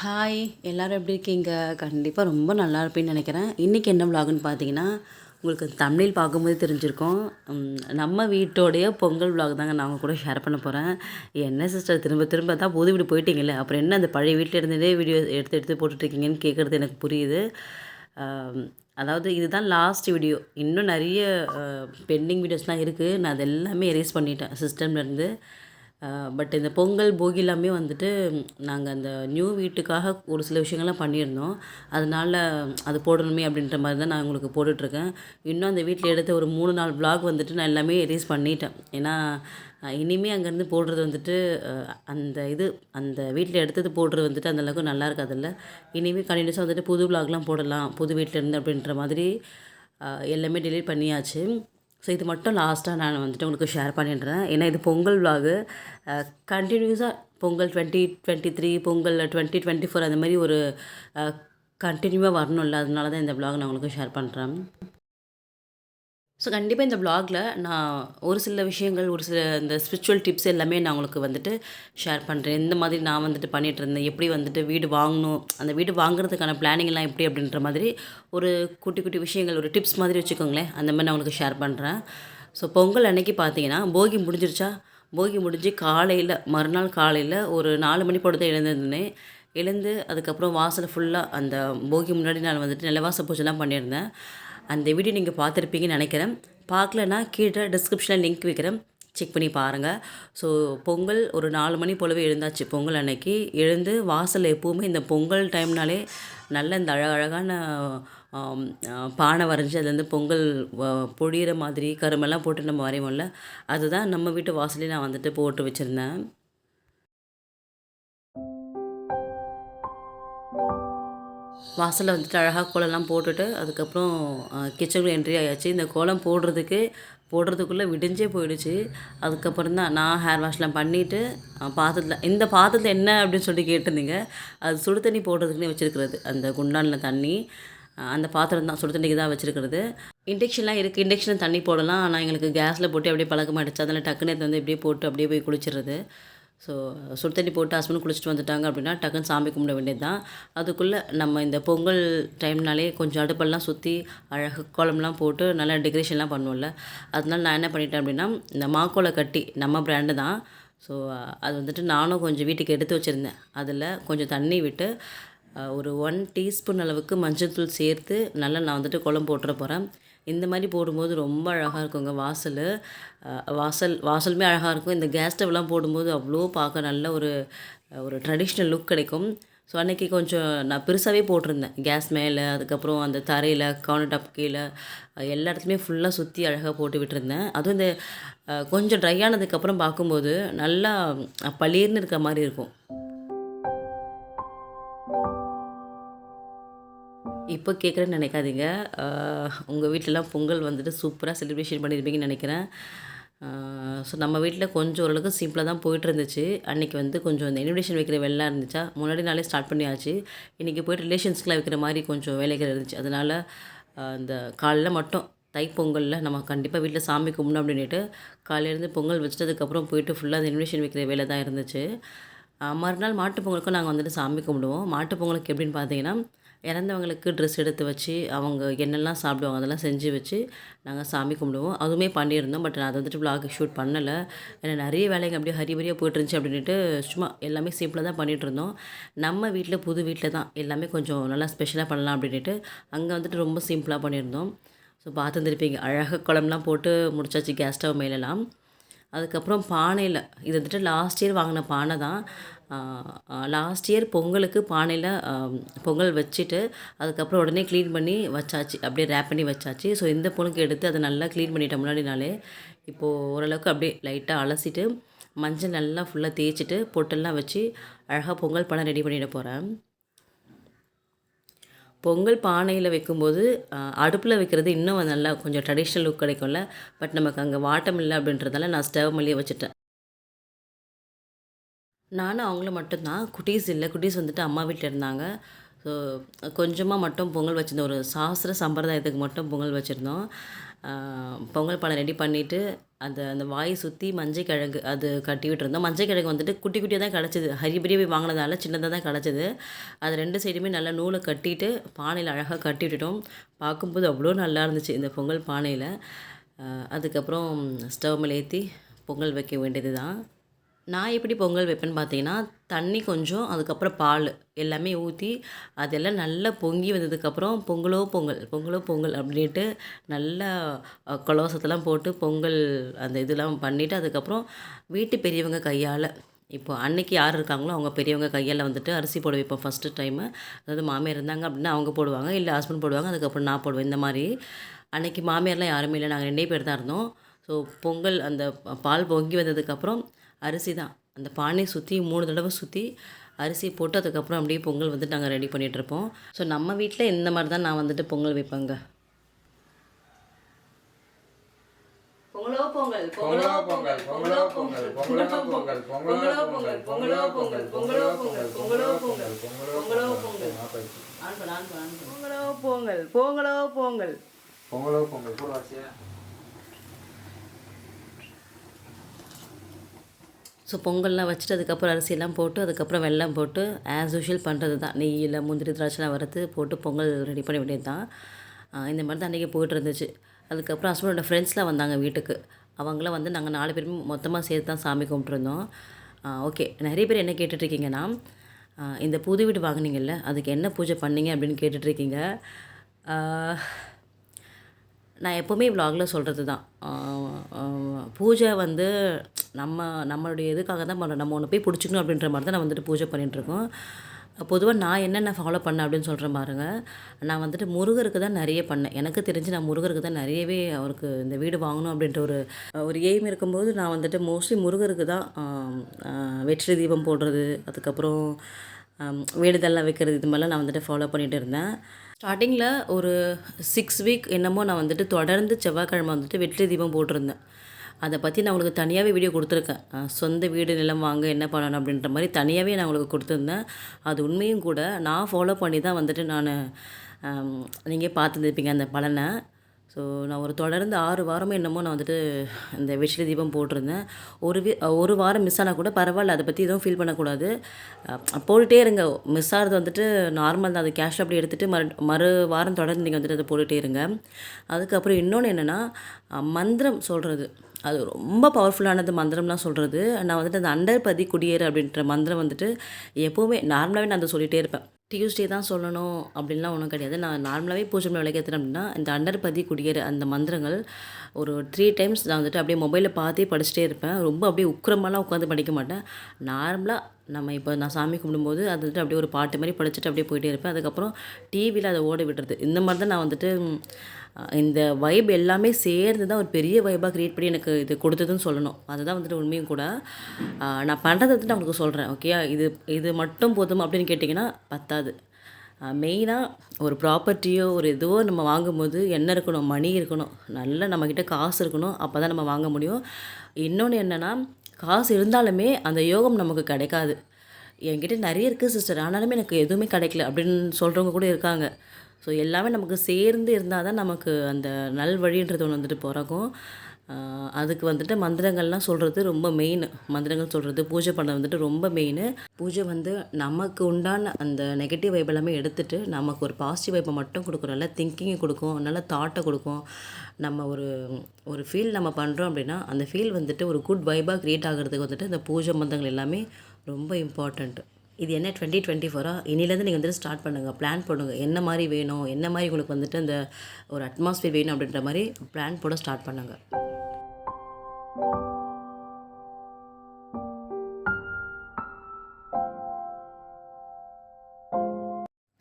Hi எல்லோரும் எப்படி இருக்கீங்க? கண்டிப்பாக ரொம்ப நல்லா இருப்பேன்னு நினைக்கிறேன். இன்றைக்கி என்ன விலாகுன்னு பார்த்தீங்கன்னா உங்களுக்கு தமிழில் பார்க்கும்போது தெரிஞ்சிருக்கோம். நம்ம வீட்டோடைய பொங்கல் விலாக் தாங்க நான் உங்கள் கூட ஷேர் பண்ண போகிறேன் என்ன சிஸ்டர் திரும்ப திரும்ப தான் புது வீடு போயிட்டீங்கல்ல? அப்புறம் என்ன அந்த பழைய வீட்டில் இருந்ததே வீடியோ எடுத்து எடுத்து போட்டுட்ருக்கீங்கன்னு கேட்குறது எனக்கு புரியுது. அதாவது இதுதான் லாஸ்ட் வீடியோ இன்னும் நிறைய பெண்டிங் வீடியோஸ்லாம் இருக்குது நான் அது எல்லாமே எரேஸ் பண்ணிட்டேன் சிஸ்டம்லேருந்து பட் இந்த பொங்கல் போகி எல்லாமே வந்துட்டு நாங்கள் அந்த நியூ வீட்டுக்காக ஒரு சில விஷயங்கள்லாம் பண்ணியிருந்தோம். அதனால அது போடணுமே அப்படின்ற மாதிரி தான் நான் உங்களுக்கு போட்டுட்ருக்கேன். இன்னும் அந்த வீட்டில் எடுத்த ஒரு மூணு நாலு ப்ளாக் வந்துட்டு நான் எல்லாமே எரேஸ் பண்ணிட்டேன். ஏன்னா இனிமேல் அங்கேருந்து போடுறது வந்துட்டு அந்த இது அந்த வீட்டில் எடுத்தது போடுறது வந்துட்டு அந்த அளவுக்கு நல்லா இருக்காதுல்ல. இனிமேல் கண்டினியூஸாக வந்துட்டு புது ப்ளாக்லாம் போடலாம் புது வீட்டில் இருந்து அப்படின்ற மாதிரி எல்லாமே டெலிட் பண்ணியாச்சு. ஸோ இது மட்டும் லாஸ்ட்டாக நான் வந்துட்டு உங்களுக்கு ஷேர் பண்ணிடுறேன். ஏன்னா இது பொங்கல் விலாகு கண்டினியூஸாக Pongal twenty twenty three Pongal twenty twenty four அந்த மாதிரி ஒரு கண்டினியூவாக வரணும்ல. அதனால தான் இந்த விலாக் நான் உங்களுக்கு ஷேர் பண்ணுறேன் ஸோ கண்டிப்பாக இந்த vlogல நான் ஒரு சில விஷயங்கள் ஒரு சில இந்த ஸ்பிரிச்சுவல் டிப்ஸ் எல்லாமே நான் உங்களுக்கு வந்துட்டு ஷேர் பண்ணுறேன் இந்த மாதிரி நான் வந்துட்டு பண்ணிகிட்டு இருந்தேன். எப்படி வந்துட்டு வீடு வாங்கணும் அந்த வீடு வாங்குறதுக்கான பிளானிங்லாம் எப்படி அப்படின்ற மாதிரி ஒரு குட்டி குட்டி விஷயங்கள் ஒரு டிப்ஸ் மாதிரி வச்சுக்கோங்களேன். அந்த மாதிரி நான் உங்களுக்கு ஷேர் பண்ணுறேன் ஸோ பொங்கல் அன்னைக்கு பார்த்தீங்கன்னா போகி முடிஞ்சிருச்சா? போகி முடிஞ்சு காலையில் மறுநாள் காலையில் ஒரு நாலு மணி போட்டு தான் எழுந்திருந்தேன் எழுந்து அதுக்கப்புறம் வாசலை ஃபுல்லாக அந்த போகி முன்னாடி நான் வந்துட்டு நிலவாச பூஜைலாம் பண்ணியிருந்தேன். அந்த வீடியோ நீங்கள் பார்த்துருப்பீங்கன்னு நினைக்கிறேன். பார்க்கலன்னா கீழே டிஸ்கிரிப்ஷனில் லிங்க் வைக்கிறேன். செக் பண்ணி பாருங்கள் ஸோ பொங்கல் ஒரு நாலு மணி போலவே எழுந்தாச்சு. பொங்கல் அன்னைக்கு எழுந்து வாசலில் எப்போவுமே இந்த பொங்கல் டைம்னாலே நல்ல இந்த அழகழகான பானை வரைஞ்சி அதுலேருந்து பொங்கல் பொழியிற மாதிரி கருமெல்லாம் போட்டு நம்ம வரைவோம்ல. அதுதான் நம்ம வீட்டு வாசலே நான் வந்துட்டு போட்டு வச்சுருந்தேன். வாசலில் வந்துட்டு அழகாக கோலம்லாம் போட்டுட்டு அதுக்கப்புறம் கிச்சனுக்குள்ள என்ட்ரி ஆயாச்சு. இந்த கோலம் போடுறதுக்கு போடுறதுக்குள்ளே விடிஞ்சே போயிடுச்சு. அதுக்கப்புறம் தான் நான் ஹேர் வாஷ்லாம் பண்ணிவிட்டு பாத்திரத்தில் இந்த பாத்திரத்தில் என்ன அப்படின்னு சொல்லி கேட்டிருந்தீங்க. அது சுடு தண்ணி போடுறதுக்குன்னே வச்சுருக்கிறது. அந்த குண்டானில் தண்ணி அந்த பாத்திரம் தான் சுடு தண்ணிக்கு தான் வச்சுருக்கிறது. இண்டக்ஷன்லாம் இருக்குது இண்டக்ஷனில் தண்ணி போடலாம். ஆனால் எங்களுக்கு கேஸில் போட்டு அப்படியே பழக்கமாகிடுச்சு அதில் டக்குன்னு வந்து இப்படியே போட்டு அப்படியே போய் குளிச்சிடுறது. ஸோ சுடு தண்ணி போட்டு ஹஸ்பண்ட் குளிச்சுட்டு வந்துட்டாங்க அப்படின்னா டக்குன்னு சாமி கும்பிட வேண்டியது தான் அதுக்குள்ளே நம்ம இந்த பொங்கல் டைம்னாலே கொஞ்சம் அடுப்பெல்லாம் சுற்றி அழகு கோலம்லாம் போட்டு நல்லா டெக்கரேஷன்லாம் பண்ணுவோம்ல. அதனால நான் என்ன பண்ணிட்டேன் அப்படின்னா இந்த மாக்கோலை கட்டி நம்ம பிராண்டு தான். ஸோ அது வந்துட்டு நானும் கொஞ்சம் வீட்டுக்கு எடுத்து வச்சுருந்தேன். அதில் கொஞ்சம் தண்ணி விட்டு ஒரு ஒன் டீஸ்பூன் அளவுக்கு மஞ்சள் தூள் சேர்த்து நல்லா நான் வந்துட்டு குழம்பு போட்டுற போகிறேன் இந்த மாதிரி போடும்போது ரொம்ப அழகாக இருக்குங்க வாசல். வாசல் வாசலுமே அழகாக இருக்கும். இந்த கேஸ் ஸ்டவ்லாம் போடும்போது அவ்வளோ பார்க்க நல்ல ஒரு ஒரு ட்ரெடிஷ்னல் லுக் கிடைக்கும். ஸோ அன்றைக்கி கொஞ்சம் நான் பெருசாகவே போட்டிருந்தேன். கேஸ் மேலே அதுக்கப்புறம் அந்த தரையில் கவுண்டர் டாப் கீழே எல்லா இடத்துலையுமே ஃபுல்லாக சுற்றி அழகாக போட்டு விட்டுருந்தேன். அதுவும் இந்த கொஞ்சம் ட்ரை ஆனதுக்கப்புறம் பார்க்கும்போது நல்லா பளிர்னு பளீர்னு இருக்க மாதிரி இருக்கும். இப்போ கேட்குறேன்னு நினைக்காதீங்க. உங்கள் வீட்டிலலாம் பொங்கல் வந்துட்டு சூப்பராக செலிப்ரேஷன் பண்ணியிருப்பீங்கன்னு நினைக்கிறேன். ஸோ நம்ம வீட்டில் கொஞ்சம் ஓரளவுக்கு சிம்பிளாக தான் போயிட்டு இருந்துச்சு அன்றைக்கி வந்து கொஞ்சம் இந்த இன்விடேஷன் வைக்கிற வேலைலாம் இருந்துச்சா? முன்னாடி நாளே ஸ்டார்ட் பண்ணியாச்சு. இன்றைக்கி போய்ட்டு ரிலேஷன்ஸ்க்குலாம் வைக்கிற மாதிரி கொஞ்சம் வேலைகள் இருந்துச்சு. அதனால் இந்த காலைல மட்டும் தைப்பொங்கலில் நம்ம கண்டிப்பாக வீட்டில் சாமி கும்பிடணும் அப்படின்ட்டு காலையிலேருந்து பொங்கல் வச்சுட்டதுக்கப்புறம் போயிட்டு ஃபுல்லாக அந்த இன்விடேஷன் வைக்கிற வேலை தான் இருந்துச்சு. மறுநாள் மாட்டுப் பொங்கலுக்கும் நாங்கள் வந்துட்டு சாமி கும்பிடுவோம். மாட்டுப் பொங்கலுக்கு எப்படின்னு பார்த்தீங்கன்னா இறந்தவங்களுக்கு ட்ரெஸ் எடுத்து வச்சு அவங்க என்னெல்லாம் சாப்பிடுவாங்க அதெல்லாம் செஞ்சு வச்சு நாங்கள் சாமி கும்பிடுவோம். அதுவுமே பண்ணியிருந்தோம். பட் நான் அதை வந்துட்டு ப்ளாக் ஷூட் பண்ணலை. ஏன்னா நிறைய வேலைங்க அப்படியே ஹரிபரியாக போயிட்டு இருந்துச்சு அப்படின்ட்டு சும்மா எல்லாமே சிம்பிளாக தான் பண்ணிகிட்டு இருந்தோம். நம்ம வீட்டில் புது வீட்டில் தான் எல்லாமே கொஞ்சம் நல்லா ஸ்பெஷலாக பண்ணலாம் அப்படின்ட்டு அங்கே வந்துட்டு ரொம்ப சிம்பிளாக பண்ணியிருந்தோம். ஸோ பார்த்துருந்துருப்பீங்க அழகாக குழம்புலாம் போட்டு முடிச்சாச்சு கேஸ் ஸ்டவ் மேலெலாம். அதுக்கப்புறம் பானையில் இது வந்துட்டு லாஸ்ட் இயர் வாங்கின பானை தான். லாஸ்ட் இயர் பொங்கலுக்கு பானையில் பொங்கல் வச்சுட்டு அதுக்கப்புறம் உடனே க்ளீன் பண்ணி வச்சாச்சு. அப்படியே ரேப் பண்ணி வச்சாச்சு. ஸோ இந்த பொண்ணுக்கு எடுத்து அதை நல்லா க்ளீன் பண்ணிட்டேன் முன்னாடினாலே இப்போது ஓரளவுக்கு அப்படியே லைட்டாக அலசிட்டு மஞ்சள் நல்லா ஃபுல்லாக தேய்ச்சிட்டு பொட்டெல்லாம் வச்சு அழகாக பொங்கல் பானை ரெடி பண்ணிட போகிறேன் பொங்கல் பானையில் வைக்கும்போது அடுப்பில் வைக்கிறது இன்னும் நல்லா கொஞ்சம் ட்ரெடிஷ்னல் லுக் கிடைக்கும்ல. பட் நமக்கு அங்கே வாட்டம் இல்லை அப்படின்றதால நான் ஸ்டவ் மல்லியே வச்சுட்டேன். நானும் அவங்கள மட்டும்தான். குட்டீஸ் இல்லை. குட்டீஸ் வந்துட்டு அம்மா வீட்டில் இருந்தாங்க. ஸோ கொஞ்சமாக மட்டும் பொங்கல் வச்சுருந்தோம். ஒரு சாஸ்திர சம்பிரதாயத்துக்கு மட்டும் பொங்கல் வச்சுருந்தோம். பொங்கல் பானை ரெடி பண்ணிவிட்டு அந்த அந்த வாய் சுற்றி மஞ்சள் கிழங்கு அது கட்டி விட்டுருந்தோம். மஞ்சள் கிழங்கு வந்துட்டு குட்டி குட்டியாக தான் கிடச்சிது. ஹரிபரி போய் வாங்கினதால சின்னதாக தான் கிடச்சிது. அது ரெண்டு சைடுமே நல்லா நூலை கட்டிட்டு பானையில் அழகாக கட்டி விட்டுட்டோம். பார்க்கும்போது அவ்வளோ நல்லா இருந்துச்சு இந்த பொங்கல் பானையில். அதுக்கப்புறம் ஸ்டவ் மேலே ஏற்றி பொங்கல் வைக்க வேண்டியது தான் நான் எப்படி பொங்கல் வைப்பேன்னு பார்த்தீங்கன்னா தண்ணி கொஞ்சம் அதுக்கப்புறம் பால் எல்லாமே ஊற்றி அதெல்லாம் நல்லா பொங்கி வந்ததுக்கப்புறம் பொங்கலோ பொங்கல் பொங்கலோ பொங்கல் அப்படின்ட்டு நல்லா அஹ், கொலவசத்தெல்லாம் போட்டு பொங்கல் அந்த இதெல்லாம் பண்ணிவிட்டு அதுக்கப்புறம் வீட்டு பெரியவங்க கையால் இப்போ அன்னைக்கு யார் இருக்காங்களோ அவங்க பெரியவங்க கையால் வந்துட்டு அரிசி போட வைப்போம் ஃபஸ்ட்டு டைமு அதாவது மாமியார் இருந்தாங்க அப்படின்னா அவங்க போடுவாங்க இல்லை ஹஸ்பண்ட் போடுவாங்க அதுக்கப்புறம் நான் போடுவேன் இந்த மாதிரி. அன்னைக்கு மாமியார்லாம் யாருமே இல்லை நாங்கள் ரெண்டே பேர் தான் இருந்தோம். ஸோ பொங்கல் அந்த பால் பொங்கி வந்ததுக்கப்புறம் அரிசி தான். அந்த பானையை சுற்றி மூணு தடவை சுற்றி அரிசி போட்டு அதுக்கப்புறம் அப்படியே பொங்கல் வந்துட்டு நாங்கள் ரெடி பண்ணிகிட்ருப்போம் ஸோ நம்ம வீட்டில் இந்த மாதிரி தான் நான் வந்துட்டு பொங்கல் வைப்பேங்க. பொங்கலோ பொங்கல் பொங்கலோ பொங்கல் பொங்கலோ பொங்கல் பொங்கலோ பொங்கல் பொங்கலோ பொங்கல் பொங்கலோ பொங்கல் பொங்கலோ பொங்கல் பொங்கலோ பொங்கல் பொங்கலோ பொங்கல் பொங்கலோ பொங்கல் பொங்கலோ பொங்கல் பொங்கலோ பொங்கல் கூட ஸோ பொங்கல்லாம் வச்சுட்டு அதுக்கப்புறம் அரிசியெல்லாம் போட்டு அதுக்கப்புறம் வெள்ளம் போட்டு ஆஸ் யூஷுவல் பண்ணுறது தான் நெய்யில் முந்திரி திராட்சைலாம் வறுத்து போட்டு பொங்கல் ரெடி பண்ண வேண்டியது தான் இந்த மாதிரி தான் அன்றைக்கி போயிட்டு இருந்துச்சு. அதுக்கப்புறம் ஹஸ்பண்டோட ஃப்ரெண்ட்ஸ்லாம் வந்தாங்க வீட்டுக்கு. அவங்களாம் வந்து நாங்கள் நாலு பேரும் மொத்தமாக சேர்த்து தான் சாமி கும்பிட்ருந்தோம் ஓகே நிறைய பேர் என்ன கேட்டுட்ருக்கீங்கன்னா இந்த புது வீடு வாங்கினீங்கல்ல அதுக்கு என்ன பூஜை பண்ணீங்க அப்படின்னு கேட்டுட்ருக்கீங்க நான் எப்போவுமே vlogல சொல்கிறது தான் பூஜை வந்து நம்ம நம்மளுடைய இதுக்காக தான் பண்ணுறோம் நம்ம ஒன்று போய் பிடிச்சிக்கணும் அப்படின்ற மாதிரி தான் நான் வந்துட்டு பூஜை பண்ணிகிட்ருக்கோம் பொதுவாக நான் என்னென்ன ஃபாலோ பண்ணேன் அப்படின்னு சொல்கிறேன் பாருங்க. நான் வந்துட்டு முருகருக்கு தான் நிறைய பண்ணேன். எனக்கு தெரிஞ்சு நான் முருகருக்கு தான் நிறையவே அவருக்கு இந்த வீடு வாங்கணும் அப்படின்ற ஒரு ஒரு எய்ம் இருக்கும்போது நான் வந்துட்டு மோஸ்ட்லி முருகருக்கு தான் வெற்றி தீபம் போடுறது அதுக்கப்புறம் ஆம், வைக்கிறது இது மாதிரிலாம் நான் வந்துட்டு ஃபாலோ பண்ணிகிட்டு இருந்தேன். ஸ்டார்டிங்கில் ஒரு சிக்ஸ் வீக் என்னமோ நான் வந்துட்டு தொடர்ந்து செவ்வாய்க்கிழமை வந்துட்டு வெற்றி தீபம் போட்டிருந்தேன். அதை பற்றி நான் உங்களுக்கு தனியாகவே வீடியோ கொடுத்துருக்கேன். சொந்த வீடு நிலம் வாங்க என்ன பண்ணணும் அப்படின்ற மாதிரி தனியாகவே நான் உங்களுக்கு கொடுத்துருந்தேன். அது உண்மையும் கூட நான் ஃபாலோ பண்ணி தான் வந்துட்டு நான் நீங்கள் பார்த்துருந்துருப்பீங்க அந்த பலனை. ஸோ நான் ஒரு தொடர்ந்து ஆறு வாரமும் என்னமோ நான் வந்துட்டு இந்த வெற்றிலை தீபம் போட்டிருந்தேன். ஒரு வி ஒரு வாரம் மிஸ் ஆனால் கூட பரவாயில்ல அதை பற்றி எதுவும் ஃபீல் பண்ணக்கூடாது. போட்டுகிட்டே இருங்க. மிஸ் ஆகிறது வந்துட்டு நார்மல் தான். அது கேஷ் அப்படி எடுத்துகிட்டு மறு மறு வாரம் தொடர்ந்து நீங்கள் வந்துட்டு அதை போட்டுகிட்டே இருங்க. அதுக்கப்புறம் இன்னொன்று என்னென்னா மந்திரம் சொல்கிறது அது ரொம்ப பவர்ஃபுல்லானது மந்திரம்லாம் சொல்கிறது நான் வந்துட்டு அந்த அண்டர்பதி குடியேறு அப்படின்ற மந்திரம் வந்துட்டு எப்போவுமே நார்மலாகவே நான் அதை சொல்லிகிட்டே இருப்பேன். டியூஸ்டே தான் சொல்லணும் அப்படின்லாம் ஒன்றும் கிடையாது. நான் நார்மலாகவே பூஜை பண்ண விளக்கேற்றுறேன் அப்படின்னா இந்த அண்டர்பதி குடியேறு அந்த மந்திரங்கள் ஒரு த்ரீ டைம்ஸ் நான் வந்துட்டு அப்படியே மொபைலில் பார்த்தே படிச்சுட்டே இருப்பேன். ரொம்ப அப்படியே உக்கிரமாலாம் உட்காந்து படிக்க மாட்டேன். நார்மலாக நம்ம இப்போ நான் சாமி கும்பிடும்போது அது வந்துட்டு அப்படியே ஒரு பாட்டு மாதிரி படிச்சுட்டு அப்படியே போயிட்டே இருப்பேன். அதுக்கப்புறம் டிவியில் அதை ஓட விடுறது. இந்த மாதிரி தான் நான் வந்துட்டு இந்த வைப் எல்லாமே சேர்ந்து தான் ஒரு பெரிய வைபாக க்ரியேட் பண்ணி எனக்கு இது கொடுத்ததுன்னு சொல்லணும். அதுதான் வந்துட்டு உண்மையும் கூட. நான் பண்ணுறதை வந்துட்டு நான் உங்களுக்கு சொல்கிறேன் ஓகே இது இது மட்டும் போதும் அப்படின்னு கேட்டிங்கன்னா பத்தாது. மெயினாக ஒரு ப்ராப்பர்ட்டியோ ஒரு ஏதோ நம்ம வாங்கும்போது என்ன இருக்கணும் மணி இருக்கணும். நல்ல நம்மக்கிட்ட காசு இருக்கணும் அப்போ தான் நம்ம வாங்க முடியும். இன்னொன்று என்னென்னா காசு இருந்தாலுமே அந்த யோகம் நமக்கு கிடைக்காது. என்கிட்ட நிறைய இருக்குது சிஸ்டர் ஆனாலுமே எனக்கு எதுவுமே கிடைக்கல அப்படின்னு சொல்கிறவங்க கூட இருக்காங்க. ஸோ எல்லாமே நமக்கு சேர்ந்து இருந்தால் தான் நமக்கு அந்த நல்வழின்றது ஒன்று வந்துட்டு பிறக்கும். அதுக்கு வந்துட்டு மந்திரங்கள்லாம் சொல்கிறது ரொம்ப மெயின் மந்திரங்கள் சொல்கிறது பூஜை பண்ண வந்துட்டு ரொம்ப மெயின் பூஜை வந்து நமக்கு உண்டான அந்த நெகட்டிவ் வைப் எல்லாமே எடுத்துட்டு நமக்கு ஒரு பாசிட்டிவ் வைப்பை மட்டும் கொடுக்கும். நல்ல திங்கிங்கை கொடுக்கும். நல்ல தாட்டை கொடுக்கும். நம்ம ஒரு ஒரு ஃபீல் நம்ம பண்ணுறோம் அப்படின்னா அந்த ஃபீல் வந்துட்டு ஒரு குட் வைபாக க்ரியேட் ஆகிறதுக்கு வந்துட்டு இந்த பூஜை மந்திரங்கள் எல்லாமே ரொம்ப இம்பார்ட்டண்ட் இது என்ன டுவெண்ட்டி டுவெண்ட்டி ஃபோராக இன்னிலேருந்து நீங்கள் வந்துட்டு ஸ்டார்ட் பண்ணுங்கள் பிளான் பண்ணுங்கள் என்ன மாதிரி வேணும்? என்ன மாதிரி உங்களுக்கு வந்துட்டு அந்த ஒரு அட்மாஸ்ஃபியர் வேணும் அப்படின்ற மாதிரி பிளான் போட ஸ்டார்ட் பண்ணுங்கள்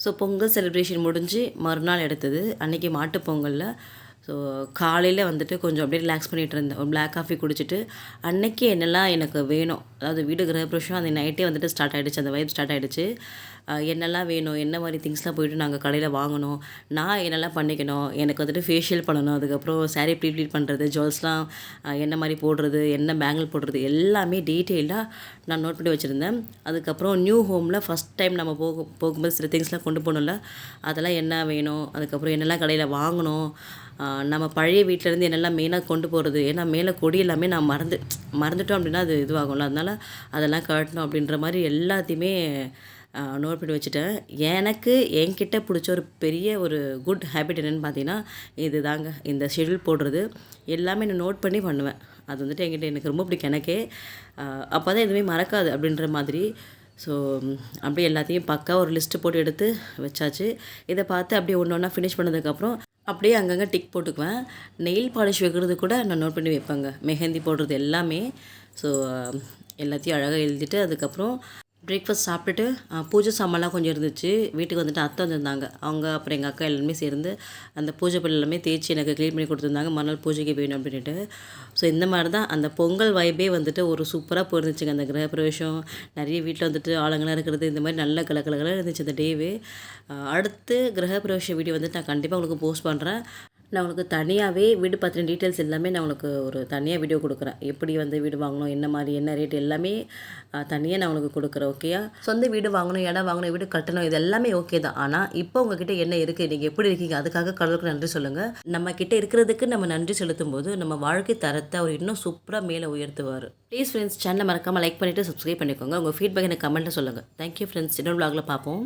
ஸோ பொங்கல் செலிப்ரேஷன் முடிஞ்சு மறுநாள் எடுத்தது அன்றைக்கி மாட்டுப் பொங்கலில் ஸோ காலையில் வந்துட்டு கொஞ்சம் அப்படியே ரிலாக்ஸ் பண்ணிகிட்டு இருந்தேன். ஒரு பிளாக் காஃபி குடிச்சிட்டு அன்னைக்கு என்னெல்லாம் எனக்கு வேணும்? அதாவது வீடு கிரகப்பிரவேசம் அந்த நைட்டே வந்துட்டு ஸ்டார்ட் ஆகிடுச்சு அந்த வைப் ஸ்டார்ட் ஆகிடுச்சு என்னெல்லாம் வேணும்? என்ன மாதிரி திங்ஸ்லாம் போயிட்டு நாங்கள் கடையில் வாங்கணும்? நான் என்னெல்லாம் பண்ணிக்கணும்? எனக்கு வந்துட்டு ஃபேஷியல் பண்ணணும். அதுக்கப்புறம் சாரீ ப்ளீட் ப்ளீட் பண்ணுறது ஜுவல்ஸ்லாம் என்ன மாதிரி போடுறது என்ன பேங்கிள் போடுறது எல்லாமே டீட்டெயிலாக நான் நோட் பண்ணி வச்சுருந்தேன். அதுக்கப்புறம் நியூ ஹோமில் ஃபஸ்ட் டைம் நம்ம போகும் போகும்போது சில திங்ஸ்லாம் கொண்டு போகணும்ல அதெல்லாம் என்ன வேணும்? அதுக்கப்புறம் என்னெல்லாம் கடையில் வாங்கணும்? நம்ம பழைய வீட்டிலேருந்து என்னெல்லாம் மெயினாக கொண்டு போகிறது ஏன்னா மேலே கொடி எல்லாமே நான் மறந்து மறந்துட்டோம் அப்படின்னா அது இதுவாகும்ல. அதனால் அதெல்லாம் கட்டணும் அப்படின்ற மாதிரி எல்லாத்தையுமே நோட் பண்ணி வச்சுட்டேன். எனக்கு என்கிட்ட பிடிச்ச ஒரு பெரிய ஒரு குட் ஹேபிட் என்னென்னு பார்த்தீங்கன்னா இது தாங்க இந்த ஷெடியூல் போடுறது. எல்லாமே நான் நோட் பண்ணி பண்ணுவேன். அது வந்துட்டு என்கிட்ட எனக்கு ரொம்ப பிடிக்கும். எனக்கே அப்போ தான் எதுவுமே மறக்காது அப்படின்ற மாதிரி. ஸோ அப்படியே எல்லாத்தையும் பக்கா ஒரு லிஸ்ட்டு போட்டு எடுத்து வச்சாச்சு. இதை பார்த்து அப்படியே ஒன்று ஒன்றா ஃபினிஷ் பண்ணதுக்கப்புறம் அப்படியே அங்கங்கே டிக் போட்டுக்குவேன். நெயில் பாலிஷ் வைக்கிறது கூட நான் நோட் பண்ணி வைப்பேங்க. மெஹந்தி போடுறது எல்லாமே. ஸோ எல்லாத்தையும் அழகாக எழுதிட்டு அதுக்கப்புறம் பிரேக்ஃபாஸ்ட் சாப்பிட்டுட்டு பூஜை சாமான்லாம் கொஞ்சம் இருந்துச்சு. வீட்டுக்கு வந்துட்டு அத்தை வந்திருந்தாங்க. அவங்க அப்புறம் எங்கள் அக்கா எல்லாருமே சேர்ந்து அந்த பூஜை பொருள் எல்லாமே தேய்ச்சி எனக்கு க்ளீன் பண்ணி கொடுத்துருந்தாங்க. மறுநாள் பூஜைக்கு வேணும் அப்படின்ட்டு ஸோ இந்த மாதிரி தான் அந்த பொங்கல் வைபே வந்துட்டு ஒரு சூப்பராக போயிருந்துச்சுங்க. அந்த கிரகப்பிரவேசம் நிறைய வீட்டில் வந்துட்டு ஆளுங்களாக இருக்கிறது இந்த மாதிரி நல்ல கலக்கலகலாக இருந்துச்சு அந்த டேவே அடுத்து கிரகப்பிரவேச வீடியோ வந்துட்டு நான் கண்டிப்பாக உங்களுக்கு போஸ்ட் பண்ணுறேன் நான் உங்களுக்கு தனியாகவே வீடு பற்றின டீட்டெயில்ஸ் எல்லாமே நான் உங்களுக்கு ஒரு தனியாக வீடியோ கொடுக்குறேன். எப்படி வந்து வீடு வாங்கணும் என்ன மாதிரி என்ன ரேட் எல்லாமே தனியாக நான் உங்களுக்கு கொடுக்குறேன் ஓகேயா சொந்த வீடு வாங்கணும் இடம் வாங்கணும் வீடு கட்டணும் இது எல்லாமே ஓகே தான். ஆனால் இப்போ உங்ககிட்ட என்ன இருக்குது நீங்கள் எப்படி இருக்கீங்க? அதுக்காக கடவுளுக்கு நன்றி சொல்லுங்கள் நம்ம கிட்ட இருக்கிறதுக்கு நம்ம நன்றி செலுத்தும் போது நம்ம வாழ்க்கை தரத்தை அவர் இன்னும் சூப்பராக மேலே உயர்த்துவார். ப்ளீஸ் ஃப்ரெண்ட்ஸ் சேனலை மறக்காமல் லைக் பண்ணிவிட்டு சப்ஸ்கிரைப் பண்ணிக்கோங்க. உங்கள் ஃபீட்பேக் எனக்கு கமெண்ட்டில் சொல்லுங்கள் தேங்க்யூ ஃப்ரெண்ட்ஸ் இன்னொரு vlogல பார்ப்போம்.